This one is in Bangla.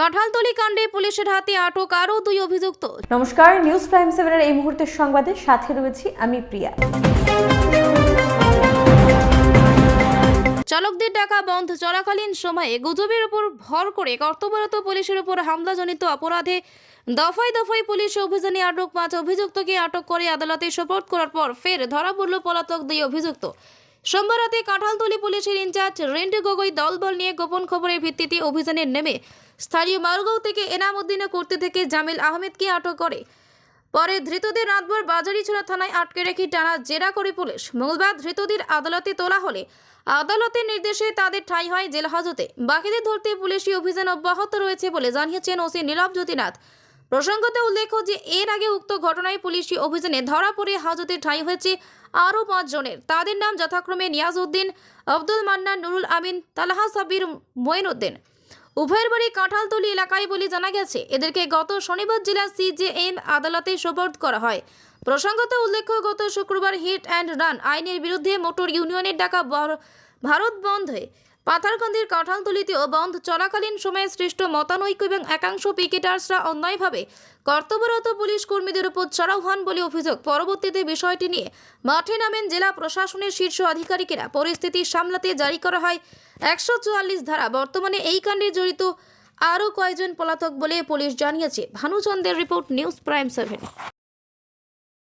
কাঁঠালতলি কাণ্ডে পুলিশের হাতে আটক আরও দুই অভিযুক্ত। নমস্কার নিউজ প্রাইম সেভেনের এই মুহূর্তের সংবাদে সাথে রয়েছি আমি প্রিয়া। চালকদের টাকা বন্ধ চলাকালীন সময়ে গুজবের উপর ভর করে কর্তব্যরত পুলিশের উপর হামলাজনিত অপরাধে দফায় দফায় পুলিশ অভিযানে আটক পাঁচ অভিযুক্তকে আটক করে আদালতে সোপর্দ করার পর ফের ধরা পড়ল পলাতক দুই অভিযুক্ত। সোমবার রাতে কাঁঠালতলি পুলিশের ইনচার্জ রেন্টু গগৈ দলবল নিয়ে গোপন খবরের ভিত্তিতে অভিযানে নেমে স্থানীয় মারগাঁও থেকে এনাম উদ্দিনে করতে থেকে জামিল আহমেদকে আটক করে। পরে ধৃতদের রাতভর বাজারিছড়া থানায় আটকে রেখে টানা জেরা করে পুলিশ। মঙ্গলবার ধৃতদের আদালতে তোলা হলে আদালতের নির্দেশে তাদের ঠাঁই হয় জেল হাজতে বাকিদের ধরতে পুলিশি অভিযান অব্যাহত রয়েছে বলে জানিয়েছেন ওসি নীরব জ্যোতিনাথ। প্রসঙ্গত উল্লেখ্য যে, এর আগে উক্ত ঘটনায় পুলিশি অভিযানে ধরা পড়ে হাজতে ঠাঁই হয়েছে আরও পাঁচ জনের। তাদের নাম যথাক্রমে নিয়াজ উদ্দিন আব্দুল মান্নান, নুরুল আমিন, তালাহা সাবির মঈনুদ্দিন। উভয়ের বাড়ি কাঁঠালতলি এলাকায় বলে জানা গেছে, এদেরকে গত শনিবার জেলা সিজেএম আদালতে সোপর্দ করা হয়। প্রসঙ্গত উল্লেখ্য, গত শুক্রবার হিট অ্যান্ড রান আইনের বিরুদ্ধে মোটর ইউনিয়নের ডাকা ভারত বন্ধে পাথারকান্দির কাঁঠালতলিতেও বন্ধ চলাকালীন সময়ে সৃষ্ট মতানৈক্য এবং একাংশ পিকেটার্সরা অন্যায়ভাবে কর্তব্যরত পুলিশ কর্মীদের উপর চড়াও হন বলে অভিযোগ। পরবর্তীতে বিষয়টি নিয়ে মাঠে নামেন জেলা প্রশাসনের শীর্ষ আধিকারিকেরা। পরিস্থিতি সামলাতে জারি করা হয় একশো চুয়াল্লিশ ধারা। বর্তমানে এই কাণ্ডে জড়িত আরও কয়েকজন পলাতক বলে পুলিশ জানিয়েছে। ভানুচন্দ্রের রিপোর্ট নিউজ প্রাইম সেভেন।